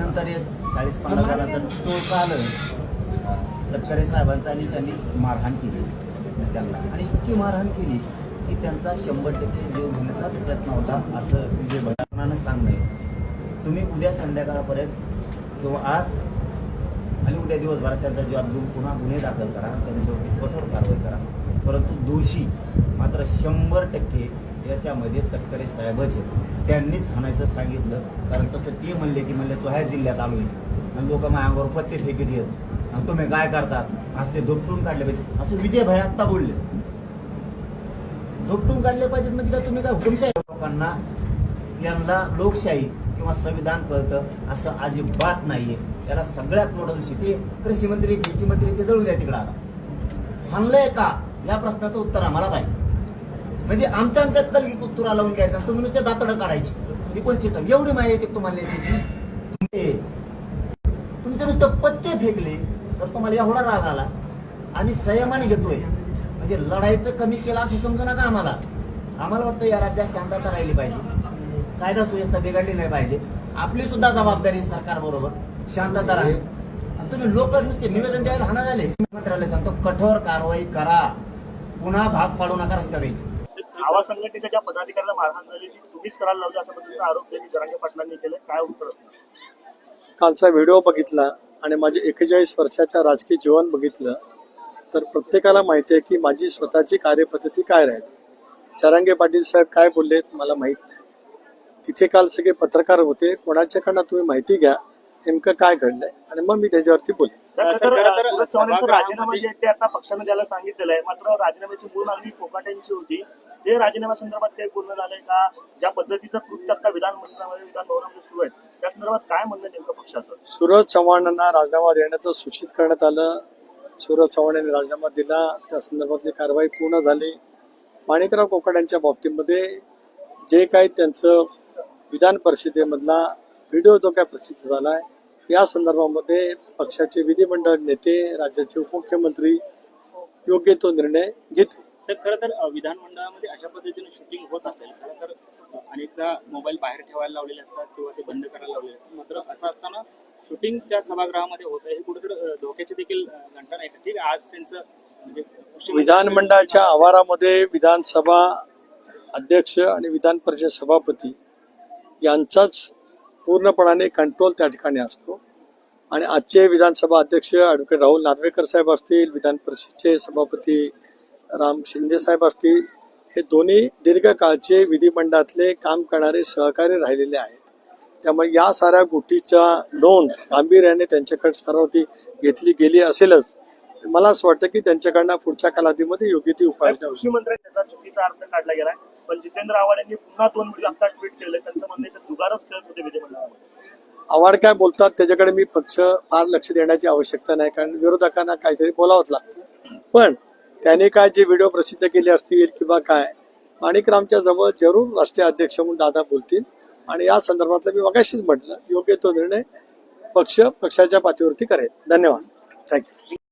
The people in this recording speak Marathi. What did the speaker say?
नंतर एक चाळीस पन्नास जणांचं टोळकं आलं. तटकरे साहेबांचा आणि त्यांनी मारहाण केली. त्यांना. आणि इतकी मारहाण केली की त्यांचा शंभर टक्के जीव घेण्याचाच प्रयत्न होता असं विजय भटांना सांगणं तुम्ही उद्या संध्याकाळपर्यंत किंवा आज आणि उद्या दिवसभरात त्यांचा जॉब घेऊन पुन्हा गुन्हे दाखल करा त्यांच्यावरती कठोर कारवाई करा. परंतु दोषी मात्र शंभर टक्के याच्यामध्ये तटकरे साहेबच आहेत. त्यांनीच हाणायचं सांगितलं. कारण तसं ते म्हणले की म्हणले तो ह्या जिल्ह्यात आलोय आणि लोक माझ्या अंगावर पत्ते फेकी देत आणि तुम्ही काय करतात? आज ते धोपटून काढले पाहिजे असं विजय भाई आत्ता बोलले. धोपटून काढले पाहिजेत म्हणजे काय? तुम्ही काय हुकुमशाही? लोकांना त्यांना लोकशाही किंवा संविधान कळतं असं अजिबात नाहीये. त्याला सगळ्यात मोठं दिवशी ते कृषी मंत्री कृषी मंत्री ते जळून द्या तिकडं. हाणलंय का? या प्रश्नाचं उत्तर आम्हाला पाहिजे म्हणजे आमच्या आमच्यात तलगी कुत्तुरा लावून घ्यायचा. तुम्ही नुसते दातडं काढायची. ही टन एवढी माहिती येते तुम्हाला त्याची म्हणजे तुमचे नुसतं पत्ते फेकले तर तुम्हाला एवढा राग आला. आम्ही संयमाने घेतोय. म्हणजे लढायचं कमी केलं असं समजू नका आम्हाला. आम्हाला वाटतं या राज्यात शांतता राहिली पाहिजे. कायदा सुव्यवस्था बिघडली नाही पाहिजे. आपली सुद्धा जबाबदारी सरकार बरोबर. शांतता राहील तुम्ही लोक नुसते निवेदन द्यायला हाना झाले. मंत्रालय सांगतो कठोर कारवाई करा. पुन्हा भाग पाडू नका रस्त्या आवाज संघटनेच्या ज्या पदाधिकाऱ्यांना मारहाण झाली ती तुम्हीच करायला लावली असा पद्धतीचा आरोप त्यांनी जरांगे पाटलांनी केले काय उत्तर असणार? कालचा व्हिडिओ बघितला आणि माझे एकेचाळीस वर्षाच्या राजकीय जीवन बघितलं तर प्रत्येकाला माहिती आहे की माझी स्वतःची कार्यपद्धती काय राहिली? चरांगे पाटील साहेब काय बोललेत मला माहीत नाही. तिथे काल सगळे पत्रकार होते कोणाच्याकडनं तुम्ही माहिती घ्या नेमकं काय घडलंय? आणि मग मी त्याच्यावरती सभागृहामध्ये- राजीनामा जे आहे ते आता पक्षाने द्यायला सांगितलेलं आहे मात्र राजीनाम्याची मूळ मागणी कोकाट्यांची होती. ते राजीनाम्या संदर्भात काही बोलणं झालंय का? ज्या पद्धतीचं कृत्य आता विधानमंडळामध्ये विधान सुरू आहे त्या संदर्भात काय म्हणणं नेमकं पक्षाचं? सुरज चव्हाणांना राजीनामा देण्याचं सूचित करण्यात आलं. सूरज चव्हाण यांनी राजीनामा दिला. त्या संदर्भातली कारवाई पूर्ण झाली. माणिकराव कोकाड यांच्या बाबतीमध्ये जे काही त्यांचं विधान परिषदेमधला व्हिडिओ जो काय प्रसिद्ध झाला आहे या संदर्भामध्ये पक्षाचे विधिमंडळ नेते राज्याचे उपमुख्यमंत्री योग्य तो निर्णय घेतील. तर खरं तर विधानमंडळामध्ये अशा पद्धतीने शूटिंग होत असेल खरं तर अनेकदा मोबाईल बाहेर ठेवायला लावलेले असतात किंवा ते बंद करायला लावलेले असतात. मात्र असं असताना शूटिंग त्या सभागृहामध्ये होत आहे हे कुठेतरी धोक्याची धोक्याचे देखील घंटा नाही ठीक आहे आज त्यांचं म्हणजे विधानमंडळाच्या आवारामध्ये विधानसभा अध्यक्ष आणि विधान परिषद सभापती यांचाच पूर्णपणाने कंट्रोल त्या ठिकाणी असतो. आणि आजचे विधानसभा अध्यक्ष ॲडव्होकेट राहुल नार्वेकर साहेब असतील विधान परिषदेचे सभापती राम शिंदे साहेब असतील हे दोन्ही दीर्घकाळचे विधिमंडळातले काम करणारे सहकारी राहिलेले आहेत. त्यामुळे या साऱ्या गोष्टीच्या नोंद गांभीर्याने त्यांच्याकडे स्तरावरती घेतली गेली असेलच. मला असं वाटतं की त्यांच्याकडनं पुढच्या कालावधीमध्ये योग्य ती उपाययोजना होईल. कृषी मंत्र्यांनी त्याचा चुकीचा अर्थ काढला गेलाय. पण जितेंद्र आव्हाड यांनी पुन्हा दोन आता ट्विट केले. त्यांचं म्हणणं जुगारच खेळत होते विधिमंडळामध्ये. आव्हाड काय बोलतात त्याच्याकडे मी पक्ष फार लक्ष देण्याची आवश्यकता नाही. कारण विरोधकांना काहीतरी बोलावंच लागतं. पण त्याने काय जे व्हिडिओ प्रसिद्ध केले असतील किंवा काय माणिकरामच्या जवळ जरूर राष्ट्रीय अध्यक्ष म्हणून दादा बोलतील. आणि या संदर्भातलं मी मगाशीच म्हटलं योग्य तो निर्णय पक्ष पक्षाच्या पातळीवरती करेल. धन्यवाद. थँक्यू